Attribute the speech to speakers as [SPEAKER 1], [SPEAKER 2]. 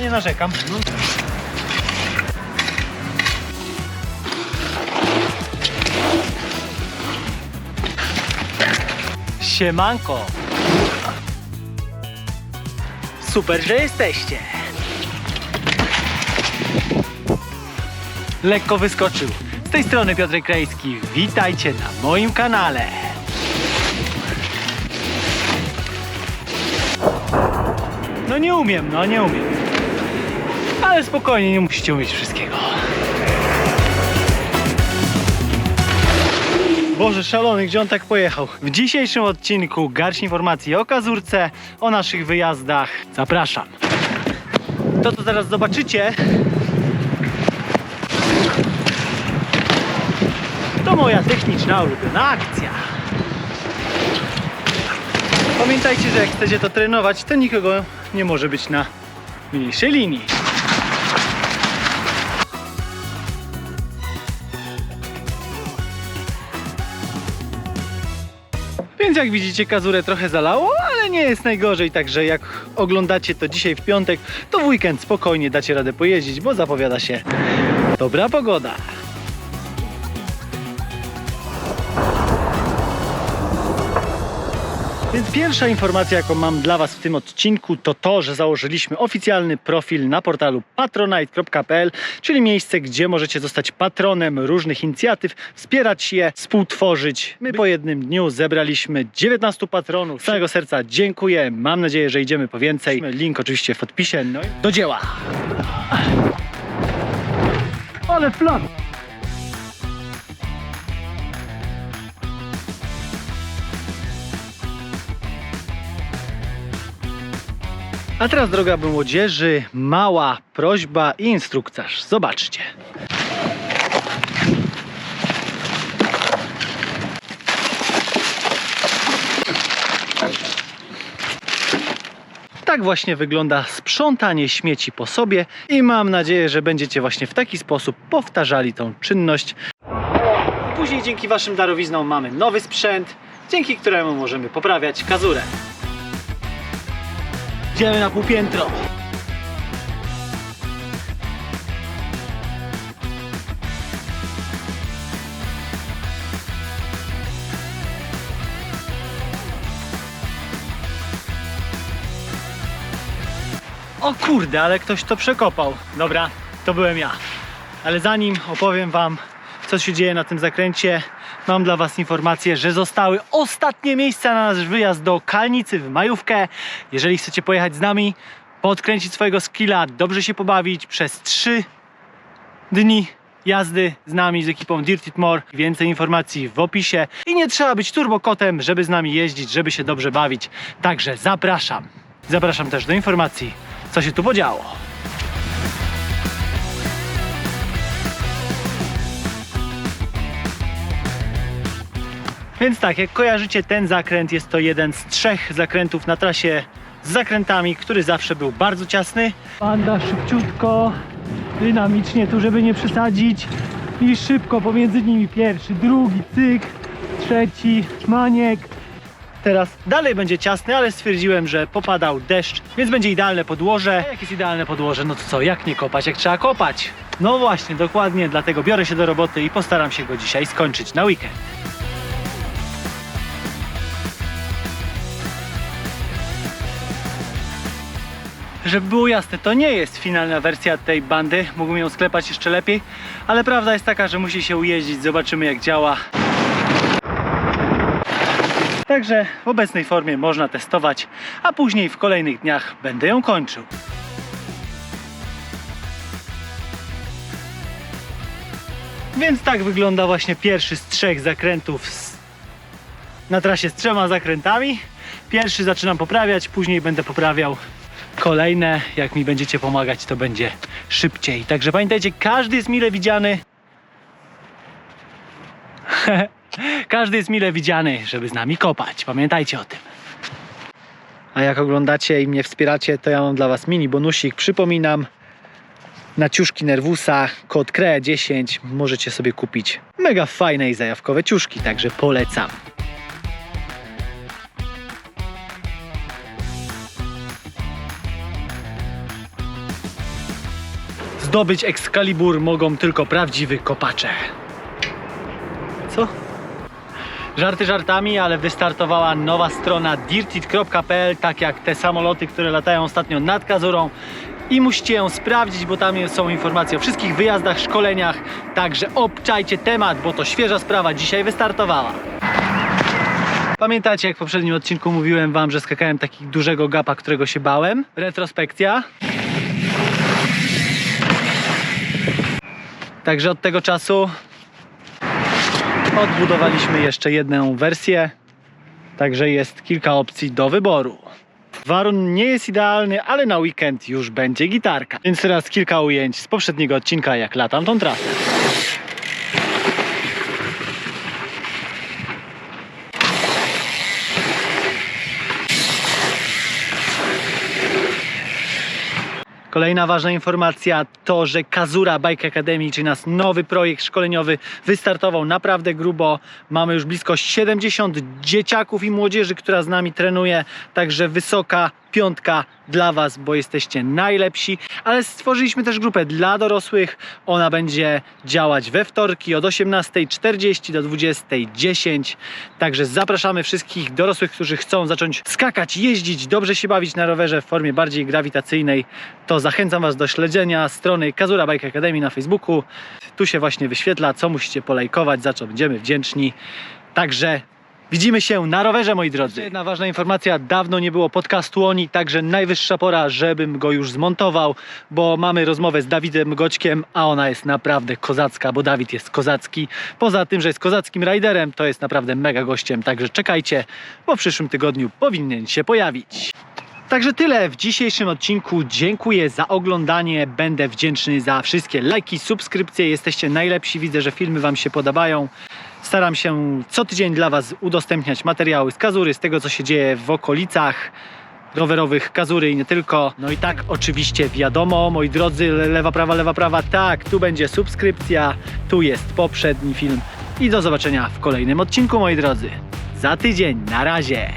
[SPEAKER 1] Nie narzekam. Siemanko. Super, że jesteście. Lekko wyskoczył. Z tej strony Piotrek Krajski. Witajcie na moim kanale. No nie umiem, no nie umiem. Ale spokojnie, nie musicie umieć wszystkiego. Boże, szalony, gdzie on tak pojechał? W dzisiejszym odcinku garść informacji o Kazurce, o naszych wyjazdach. Zapraszam. To, co zaraz zobaczycie, to moja techniczna ulubiona akcja. Pamiętajcie, że jak chcecie to trenować, to nikogo nie może być na mniejszej linii. Jak widzicie, kazurę trochę zalało, ale nie jest najgorzej, także jak oglądacie to dzisiaj w piątek, to w weekend spokojnie dacie radę pojeździć, bo zapowiada się dobra pogoda. Więc pierwsza informacja, jaką mam dla Was w tym odcinku, to to, że założyliśmy oficjalny profil na portalu patronite.pl, czyli miejsce, gdzie możecie zostać patronem różnych inicjatyw, wspierać je, współtworzyć. My po jednym dniu zebraliśmy 19 patronów. Z całego serca dziękuję. Mam nadzieję, że idziemy po więcej. Link oczywiście w odpisie. No i do dzieła. Ale plan! A teraz, droga młodzieży, mała prośba i instruktaż. Zobaczcie. Tak właśnie wygląda sprzątanie śmieci po sobie i mam nadzieję, że będziecie właśnie w taki sposób powtarzali tą czynność. Później dzięki Waszym darowiznom mamy nowy sprzęt, dzięki któremu możemy poprawiać kazurę. Idziemy na półpiętro. O kurde, ale ktoś to przekopał. Dobra, to byłem ja. Ale zanim opowiem Wam, co się dzieje na tym zakręcie, mam dla Was informację, że zostały ostatnie miejsca na nasz wyjazd do Kalnicy w majówkę. Jeżeli chcecie pojechać z nami, podkręcić swojego skilla, dobrze się pobawić przez 3 dni jazdy z nami, z ekipą Dirty More. Więcej informacji w opisie. I nie trzeba być turbokotem, żeby z nami jeździć, żeby się dobrze bawić. Także zapraszam. Zapraszam też do informacji, co się tu podziało. Więc tak, jak kojarzycie, ten zakręt jest to jeden z trzech zakrętów na trasie z zakrętami, który zawsze był bardzo ciasny. Panda szybciutko, dynamicznie tu, żeby nie przesadzić i szybko pomiędzy nimi pierwszy, drugi, cyk, trzeci, maniek. Teraz dalej będzie ciasny, ale stwierdziłem, że popadał deszcz, więc będzie idealne podłoże. A Jak jest idealne podłoże, no to co, jak nie kopać, jak trzeba kopać? No właśnie, dokładnie, dlatego biorę się do roboty i postaram się go dzisiaj skończyć na weekend. Żeby było jasne, to nie jest finalna wersja tej bandy. Mógłbym ją sklepać jeszcze lepiej, ale prawda jest taka, że musi się ujeździć. Zobaczymy jak działa. Także w obecnej formie można testować, a później w kolejnych dniach będę ją kończył. Więc tak wygląda właśnie pierwszy z trzech zakrętów z... na trasie z trzema zakrętami. Pierwszy zaczynam poprawiać, później będę poprawiał kolejne. Jak mi będziecie pomagać, to będzie szybciej. Także pamiętajcie, każdy jest mile widziany. każdy jest mile widziany, żeby z nami kopać. Pamiętajcie o tym. A jak oglądacie i mnie wspieracie, to ja mam dla Was mini bonusik. Przypominam, na ciuszki Nervusa, kod KRE10 możecie sobie kupić mega fajne i zajawkowe ciuszki, także polecam. Zdobyć Excalibur mogą tylko prawdziwi kopacze. Co? Żarty żartami, ale wystartowała nowa strona dirtit.pl, tak jak te samoloty, które latają ostatnio nad Kazurą. I musicie ją sprawdzić, bo tam są informacje o wszystkich wyjazdach, szkoleniach. Także obczajcie temat, bo to świeża sprawa dzisiaj wystartowała. Pamiętacie, jak w poprzednim odcinku mówiłem wam, że skakałem takiego dużego gapa, którego się bałem? Retrospekcja. Także od tego czasu odbudowaliśmy jeszcze jedną wersję. Także jest kilka opcji do wyboru. Warun nie jest idealny, ale na weekend już będzie gitarka. Więc teraz kilka ujęć z poprzedniego odcinka, jak latam tą trasę. Kolejna ważna informacja to, że Kazura Bike Academy, czyli nasz nowy projekt szkoleniowy, wystartował naprawdę grubo. Mamy już blisko 70 dzieciaków i młodzieży, która z nami trenuje, także wysoka piątka dla Was, bo jesteście najlepsi, ale stworzyliśmy też grupę dla dorosłych. Ona będzie działać we wtorki od 18.40 do 20.10. Także zapraszamy wszystkich dorosłych, którzy chcą zacząć skakać, jeździć, dobrze się bawić na rowerze w formie bardziej grawitacyjnej. To zachęcam Was do śledzenia strony Kazura Bike Academy na Facebooku. Tu się właśnie wyświetla, co musicie polajkować, za co będziemy wdzięczni. Także Widzimy się na rowerze, moi drodzy. Jedna ważna informacja, dawno nie było podcastu Oni, także najwyższa pora, żebym go już zmontował, bo mamy rozmowę z Dawidem Goćkiem, a ona jest naprawdę kozacka, bo Dawid jest kozacki. Poza tym, że jest kozackim riderem, to jest naprawdę mega gościem, także czekajcie, bo w przyszłym tygodniu powinien się pojawić. Także tyle w dzisiejszym odcinku. Dziękuję za oglądanie. Będę wdzięczny za wszystkie lajki, subskrypcje. Jesteście najlepsi. Widzę, że filmy Wam się podobają. Staram się co tydzień dla Was udostępniać materiały z Kazury, z tego co się dzieje w okolicach rowerowych Kazury i nie tylko. No i tak oczywiście wiadomo, moi drodzy, le- lewa, prawa, lewa, prawa, tak, tu będzie subskrypcja, tu jest poprzedni film i do zobaczenia w kolejnym odcinku, moi drodzy. Za tydzień, na razie.